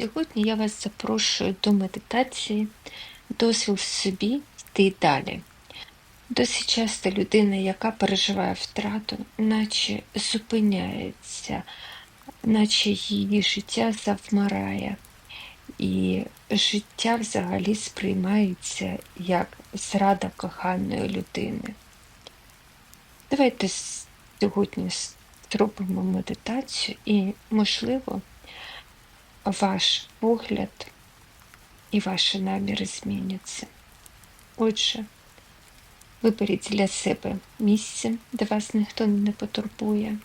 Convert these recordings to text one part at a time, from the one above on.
Сьогодні я вас запрошую до медитації, дозвіл собі йти далі. Досить часто людина, яка переживає втрату, наче зупиняється, наче її життя завмирає, і життя взагалі сприймається як зрада коханої людини. Давайте сьогодні зробимо медитацію і, можливо, ваш погляд і ваші наміри зміняться. Отже, виберіть для себе місце, де вас ніхто не потурбує.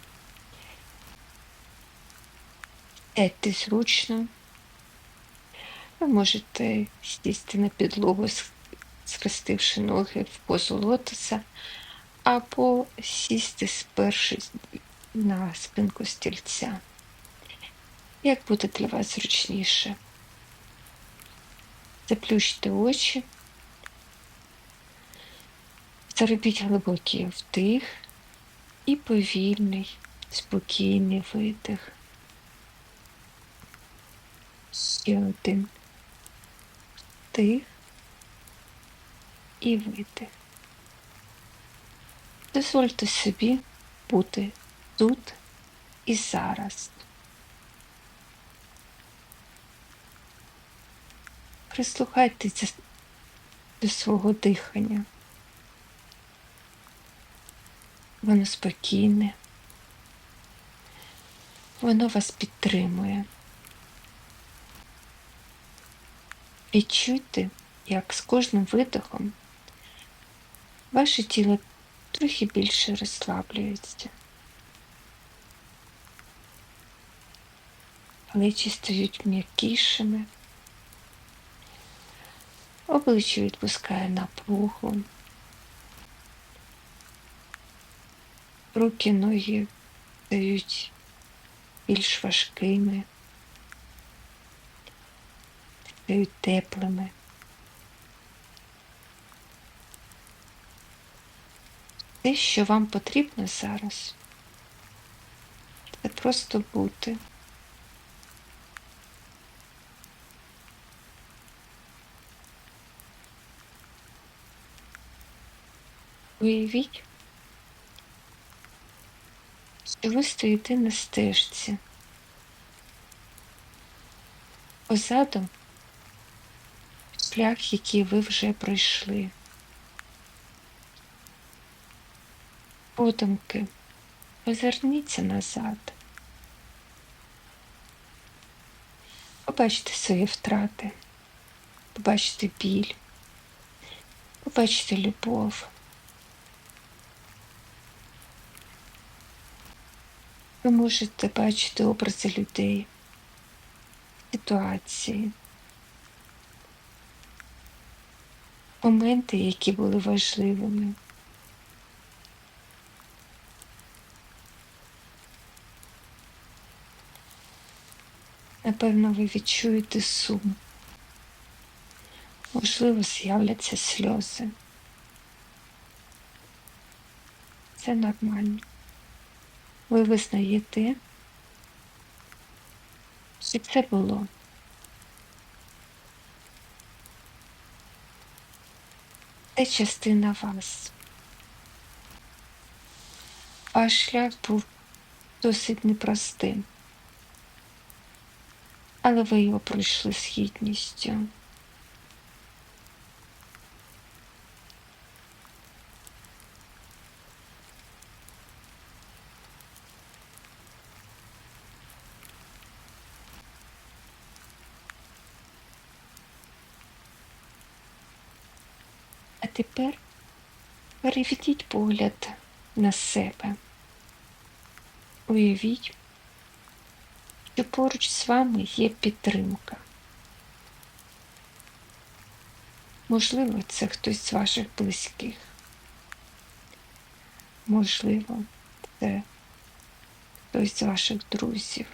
Сядьте зручно. Ви можете сісти на підлогу, схрестивши ноги в позу лотоса, або сісти, спершись на спинку стільця. Як буде для вас зручніше? Заплющте очі, заробіть глибокий вдих і повільний, спокійний видих. Ще один вдих і видих. Дозвольте собі бути тут і зараз. Прислухайтеся до свого дихання. Воно спокійне, воно вас підтримує. Відчуйте, як з кожним видихом ваше тіло трохи більше розслаблюється. Плечі стають м'якішими. Обличчя відпускає напругу. Руки, ноги стають більш важкими, стають теплими. Те, що вам потрібно зараз, це просто бути. Уявіть, що ви стоїте на стежці. Позаду шлях, який ви вже пройшли. Подумки, озирніться назад. Побачте свої втрати, побачте біль, побачте любов. Ви можете бачити образи людей, ситуації, моменти, які були важливими. Напевно, ви відчуєте сум. Можливо, з'являться сльози. Це нормально ви визнаєте, що це було. Це частина вас. Ваш шлях був досить непростим, але ви його пройшли з гідністю. Тепер переведіть погляд на себе. Уявіть, що поруч з вами є підтримка. Можливо, це хтось з ваших близьких. Можливо, це хтось з ваших друзів.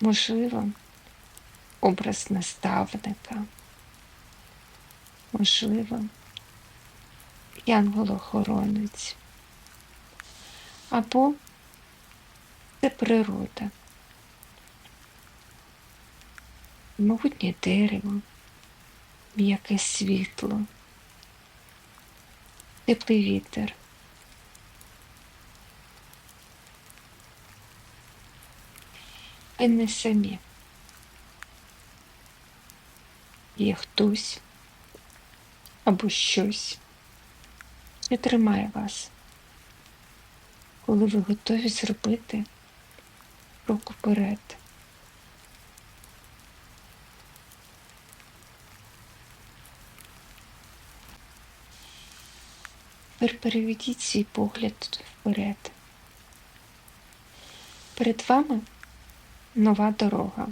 Можливо, образ наставника, можливо, янгол-охоронець, або Це природа. Могутнє дерево, м'яке світло, теплий вітер. Ви не самі. Є хтось або щось, що тримає вас, коли ви готові зробити крок уперед. Тепер переведіть свій погляд вперед. Перед вами нова дорога.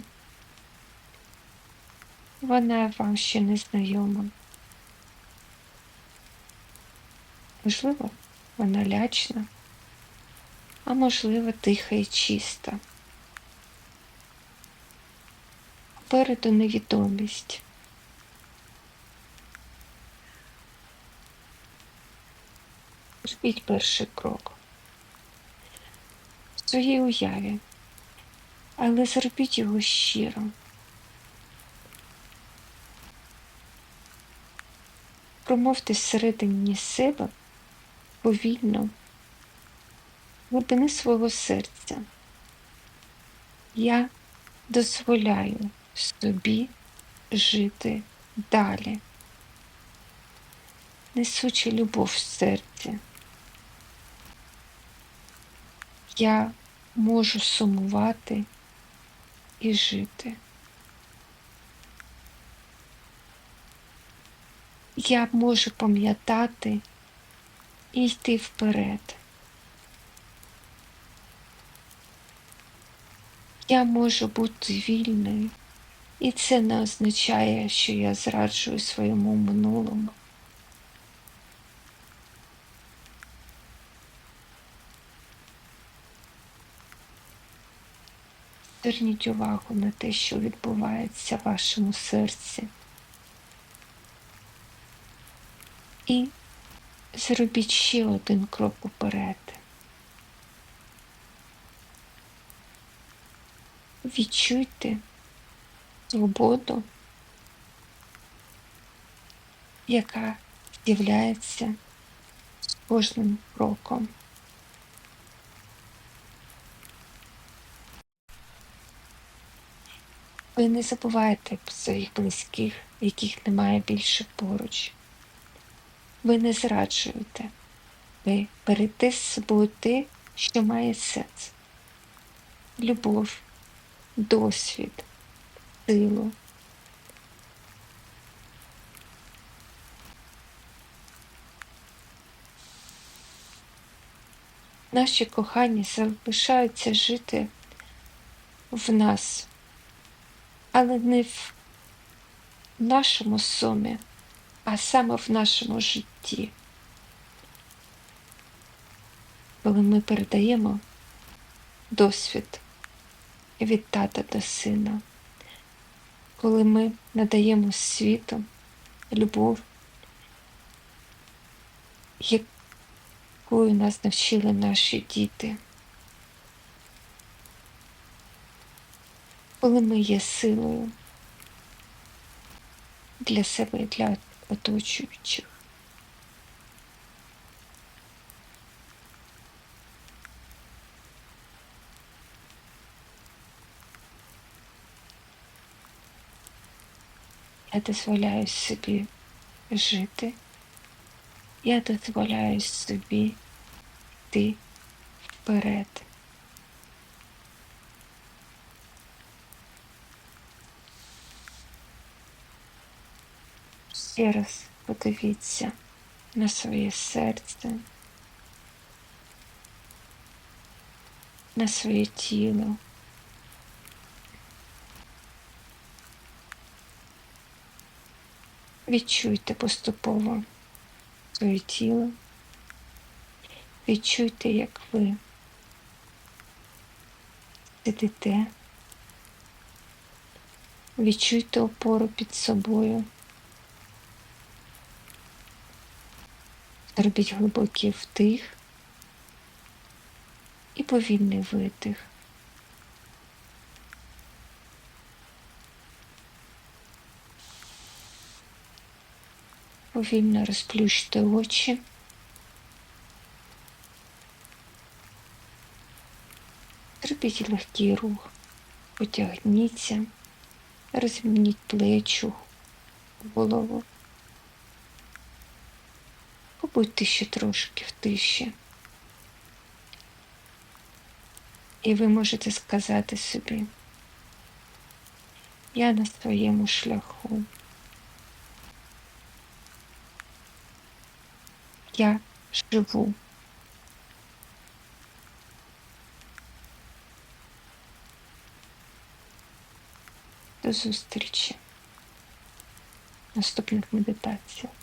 Вона вам ще не знайома. Можливо, вона лячна, а можливо, тиха і чиста. Попереду невідомість. Зробіть перший крок в своїй уяві, але зробіть його щиро. Промовте всередині себе повільно, глибини свого серця. Я дозволяю собі жити далі, несучи любов в серці. Я можу сумувати і жити. Я можу пам'ятати і йти вперед. Я можу бути вільною, і це не означає, що я зраджую своєму минулому. Зверніть увагу на те, що відбувається в вашому серці. І зробіть ще один крок уперед. Відчуйте свободу, яка з'являється з кожним кроком. Ви не забувайте про своїх близьких, яких немає більше поруч. Ви не зраджуєте. Ви берете з собою те, що має сенс. Любов, досвід, силу. Наші кохані залишаються жити в нас, але не в нашому сумі, а саме в нашому житті. Коли ми передаємо досвід від тата до сина, коли ми надаємо світу любов, якою нас навчили наші діти, коли ми є силою для себе і для оточуючих. Я дозволяю собі жити, я дозволяю собі йти вперед. Ще раз подивіться на своє серце, на своє тіло. Відчуйте поступово своє тіло, відчуйте, як ви сидите, відчуйте опору під собою. Робіть глибокий втих і повільний видих. Повільно розплющте очі. Зробіть легкий рух, потягніться, розмініть плечу, голову. Побудьте ще трошки в тиші. І ви можете сказати собі, я на своєму шляху. Я живу. До зустрічі наступних медитаціях.